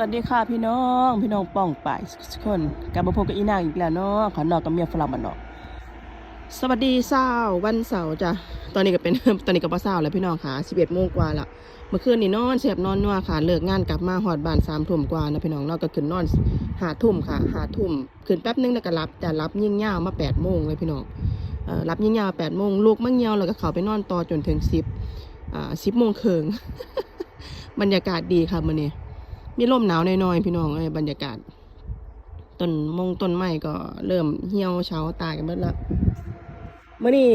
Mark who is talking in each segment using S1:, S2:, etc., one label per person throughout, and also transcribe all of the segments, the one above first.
S1: วัสดีค่ะพี่น้องพี่น้องป้องป่ายทุกคนกลับมาพบกับอีนางอีกแล้วเนาะขอนอกกับเมียฝรั่งมันเนาะสวัสดีเช้าวันเสาร์จ้ะตอนนี้ก็เป็นตอนนี้ก็บ่เช้าแล้วพี่น้องค่ะ11โมงกว่าละเมื่อคืนนี่นอนเสียบนอนนัวค่ะเลิกงานกลับมาหอดบ้านสามทุ่มกว่านะพี่น้องเนาะก็ขึ้นนอนหาทุ่มค่ะหาทุ่มขึ้นแป๊บนึงแล้วก็รับจะรับยิ่งยาวมาแปดโมงเลยพี่น้องรับยิ่งยาวแปดโมงลูกมั่งเงียวแล้วก็เขาไปนอนต่อจนถึงสิบสิบโมงเครึ่งบรรยากาศดีค่ะมื้อนี้ มีลมหนาวน้อยๆพี่น้องเอ้ยบรรยากาศต้นมงต้นไม้ก็เริ่มเหี่ยวเฉาตายกันหมดละเมื่อนี้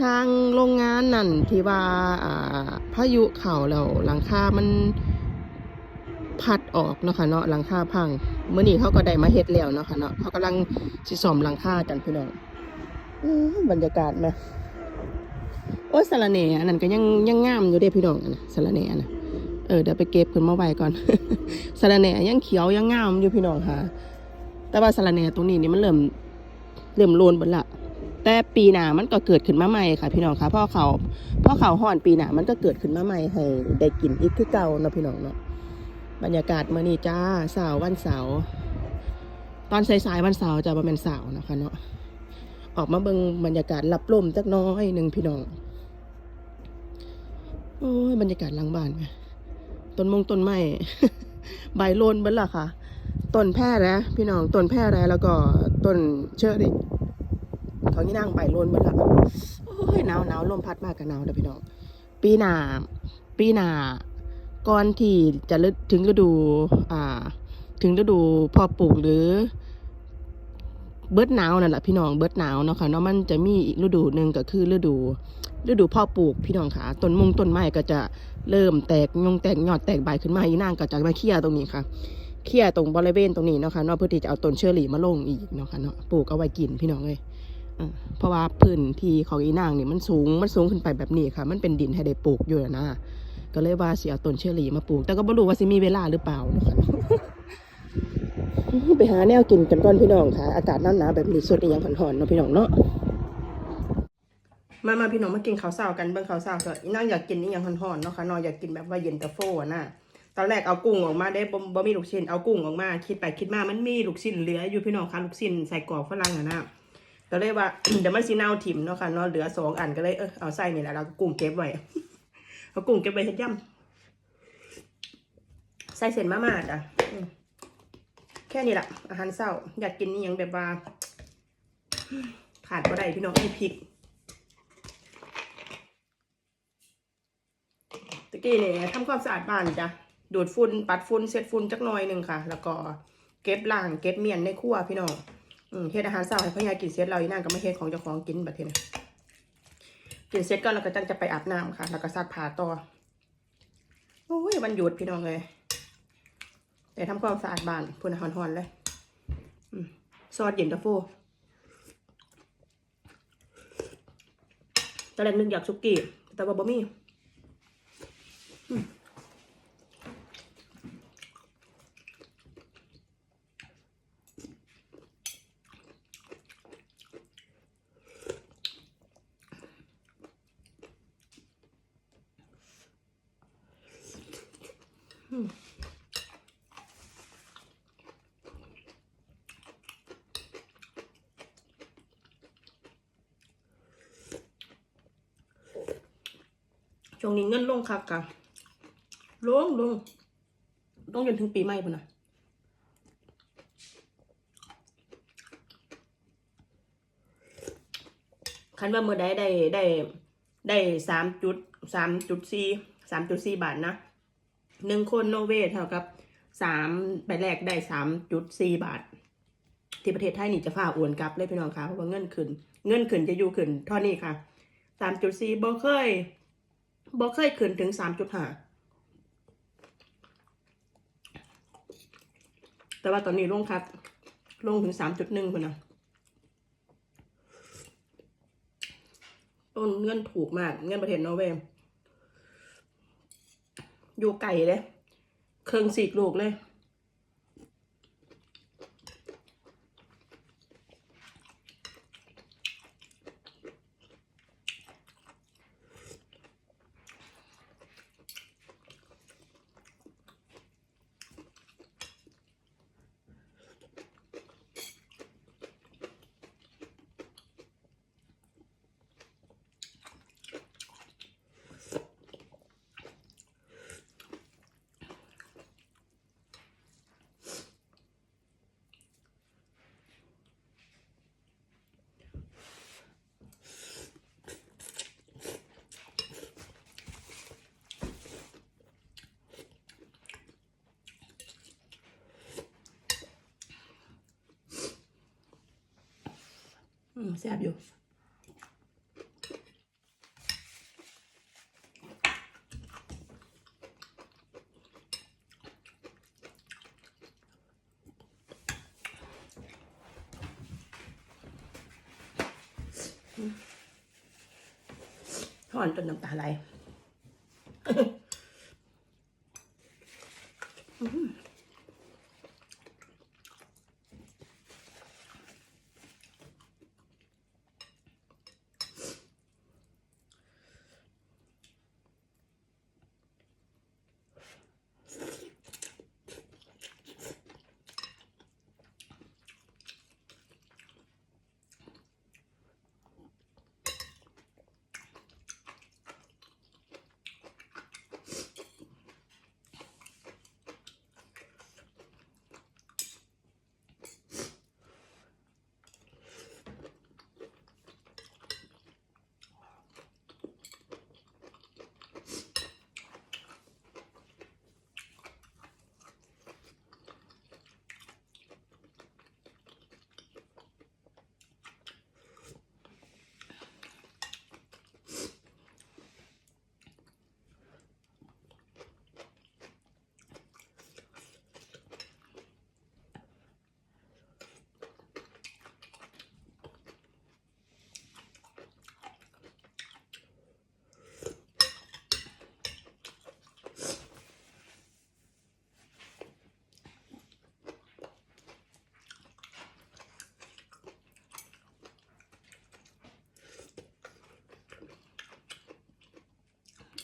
S1: ทางโรงงานนั่นที่ว่าอ่าพายุเข่าแล้วหลังคา มันพัดออกเนาะค่ะเนาะหลังคาพังเมื่อนี้เขาก็ได้มาเฮ็ดแล้วเนาะค่ะเนาะเขากำลังสิซ่อมหลังคากันพี่น้องอบรรยากาศไหมโอ้สาระเนอันนั้นก็ยังยังงามอยู่เด้พี่น้องนะสาระเนอันนะ เออเดี๋ยวไปเก็บขึ้นมาไว้ก่อนสะระแหน่ยังเขียวยังงามอยู่พี่น้องค่ะ แต่ว่าสะระแหน่ตรงนี้นี่มันเริ่มเริ่มโลนหมดละแต่ปีหนามันก็เกิดขึ้นมาใหม่ค่ะ พี่น้องค่ะพ่อเขาพ่อเขาห่อนปีหนามันก็เกิดขึ้นมาใหม่ให้ได้กินอีกคือเก่าเนาะพี่น้องเนาะบรรยากาศเมื้อนี้จ้าสาร์วันเสาร์ตอนสายๆวันเสาร์จะมาเป็นสาร์นะคะเนาะออกมาเบิ่งบรรยากาศรับลมจักน้อยหนึ่งพี่น้องโอ้ยบรรยากาศลังบ้านไหม ต้นมงต้นไม้ใบโลนเบิ้ล่ะค่ะต้นแพร่แล้วพี่น้องต้นแพร่แล้วแล้วก็ต้นเชอรี่เขาที่นั่งใบโลนเบิ้ล่ะโอ้ยหนาวหนาวลมพัดมากกับหนาวเด้อพี่น้อง ปีหน้าปีหน้าก่อนที่จะลึถึงฤดู อ่า ถึงฤดูพอปลูกหรือ เบิร์ดหนาวนั่นแหละพี่น้องเบิร์ดหนาวเนาะค่ะเนาะมันจะมีอีกฤดูหนึ่งก็คือฤดู ฤดูพ่อปลูกพี่น้องค่ะต้นมงต้นไม้ก็จะเริ่มแตกยงแตกยอดแตกใบขึ้นมาอีนางก็จะมาเคลียตรงนี้ค่ะเคลียตรงบริเวณตรงนี้เนาะค่ะเนาะเพื่อที่จะเอาต้นเชอร์รี่มาลงอีกเนาะค่ะเนาะปลูกเอาไว้กินพี่น้องเลยอ่าเพราะว่าพื้นที่ของอีนางนี่มันสูงมันสูงขึ้นไปแบบนี้ค่ะ มันเป็นดินให้ได้ปลูกอยู่นะก็เลยว่าสิเอาต้นเชอร์รี่มาปลูก แต่ก็ไม่รู้ว่าสิมีเวลาหรือเปล่านะค่ะ ไปหาแนวกินกันก่อนพี่น้องค่ะ อากาศหนาวๆแบบนี้สดอีหยังผ่อนๆเนาะพี่น้องเนาะมามาพี่น้องมากินข้าวเช้ากันเบิ่งข้าวเช้าเถอะอีนางอยากกินนี่ยังห่อนๆเนาะค่ะน้องอยากกินแบบว่าเย็นตาโฟอะนะตอนแรกเอากุ้งออกมาได้บ่บ่มีลูกชิ้นเอากุ้งออกมา คิดไปคิดมามันมีลูกชิ้นเหลืออยู่พี่น้องค่ะลูกชิ้นใส่กรอกฝรั่งอะนะก็เลยว่าเดี๋ยวมันสิเน่าถิ่มเนาะค่ะเนาะเหลือสองอันก็เลยเออเอาใส่นี่แหละแล้วก็กุ้งเก็บไว้เอากุ้งเก็บไว้เฮ็ดยำใส่เส้นมาม่าจ้ะอืม แค่นี้แหละอาหารเช้า อยากกินนี่ยังแบบว่าขาดบ่ได้พี่น้องไอ้พริกตะกี้เนี่ยทำความสะอาดบ้านจ้ะดูดฝุ่นปัดฝุ่นเสร็จฝุ่นจักหน่อยหนึ่งค่ะ แล้วก็เก็บล่างเก็บเมียนในครัวพี่น้องเฮ็ดอาหารเช้าให้พ่อยายกินเสร็จเราอีนั่งก็ไม่เฮ็ดของเจ้าของกินแบบนี้กินเสร็จก็เราก็จังจะไปอาบน้ำค่ะ แล้วก็ซักผ้าต่อโอ้ยวันหยุดพี่น้องเลย แต่ทำความสะอาดบ้านพุ่นหอนๆเลยอซอสเย็นตาโฟตอนแรกนึกอยากสุกี้ แต่ว่าบ่มี ช่วงนี้เงินลงคักกะลงลงต้องจนถึงปีใหม่ปุ่นนะคันว่าเมื่อใดได้ได้ได้สามจุดสามจุดสี่สามจุดสี่บาทนะหนึ่งคนโนเวทเท่ากับสามไปแรกได้สามจุดสี่บาท ที่ประเทศไทยนี่จะฝ่าอวนกลับเลยพี่น้องคะเพราะว่าเงินขึ้น เงินขึ้นจะอยู่ขึ้นเท่านี้ค่ะสามจุดสี่บ่เคย บ่เคยขึ้นถึงสามจุดห้าแต่ว่าตอนนี้ลงครับ ลงถึงสามจุดหนึ่งคนนะต้นเงินถูกมากเงินประเทศนอร์เวย์อยู่ไก่เลย เครื่องสีกลูกเลย อืมแซ่บอยู่ถ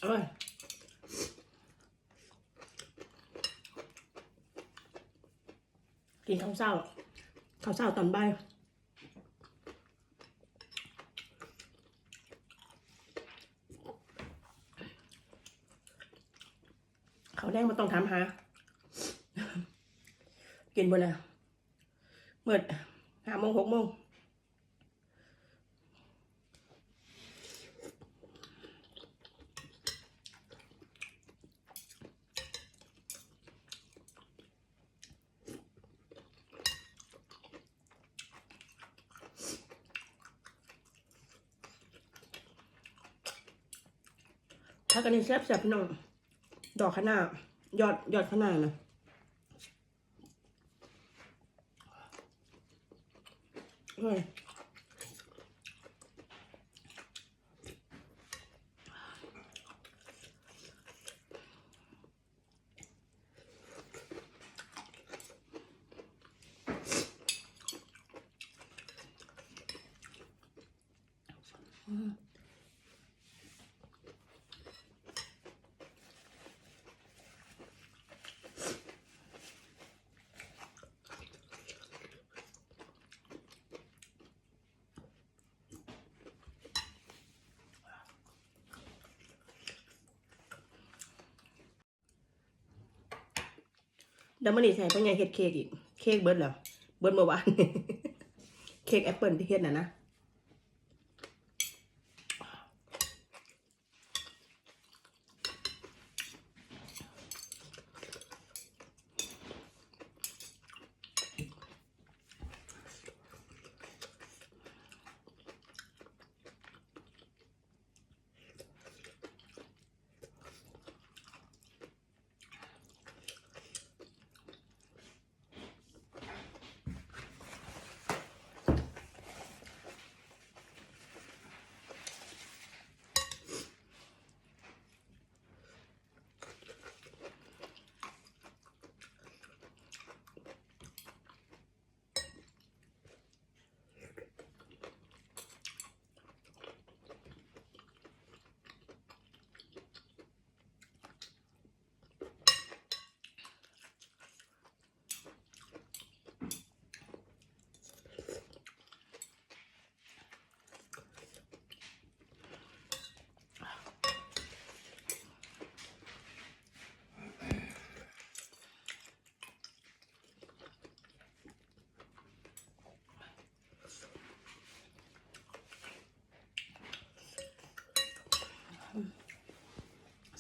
S1: อร่อยกินข้าวเช้าข้าวเช้าตอนบ่ายเขาวแดงมาต้องทำหา กินบนน่ะเมื่อห้าโมงหกโมง ถ้ากันนี้แซ่บแซ่บพี่น้องดอกขนาดยอดยอดขนาดนะเฮ้ยเดี๋ยวมันนี่ใส่เพิ่งไงเฮ็ดเค้กอีก เค้กเบิร์ดเหรอเบิร์ดเมื่อวาน เค้กแอปเปิลที่เฮ็ดน่ะนะ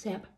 S1: แ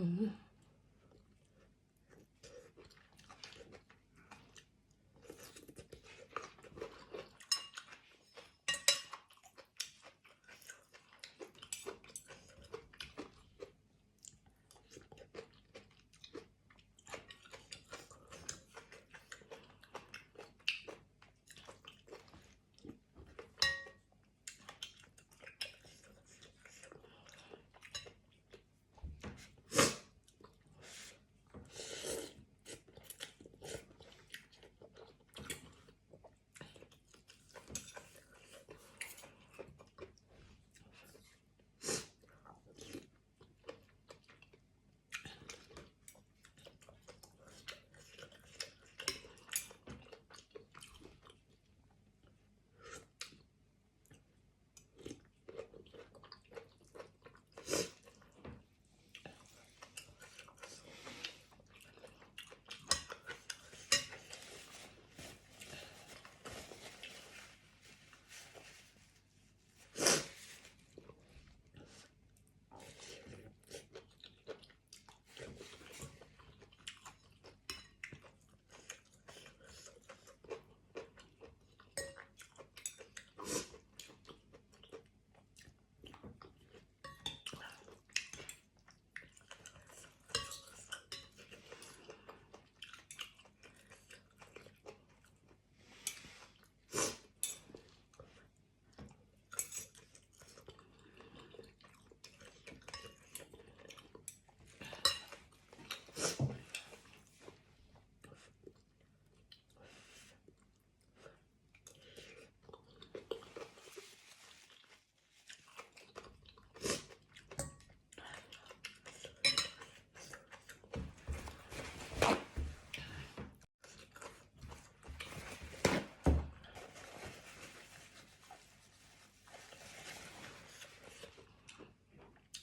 S1: ซ่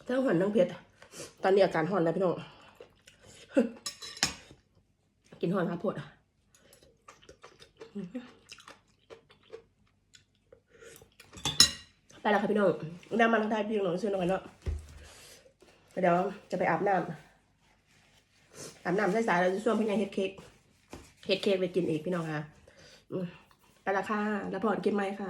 S1: ทั้งหอนทั้งเผ็ดตอนนี้อาการหอนแล้วพี่น้อง กินหอนมาปวดอะไปแล้วค่ะพี่น้องน้ำมันทักทายพี่น้องซื้อหน่อยเนาะเดี๋ยวจะไปอาบน้ำอาบน้ำสายๆเราจะช่วงพี่ยายเฮ็ดเค้กเฮ็ดเค้กไปกินอีกพี่น้องค่ะไปละค่ะแล้วพอกินไหมค่ะ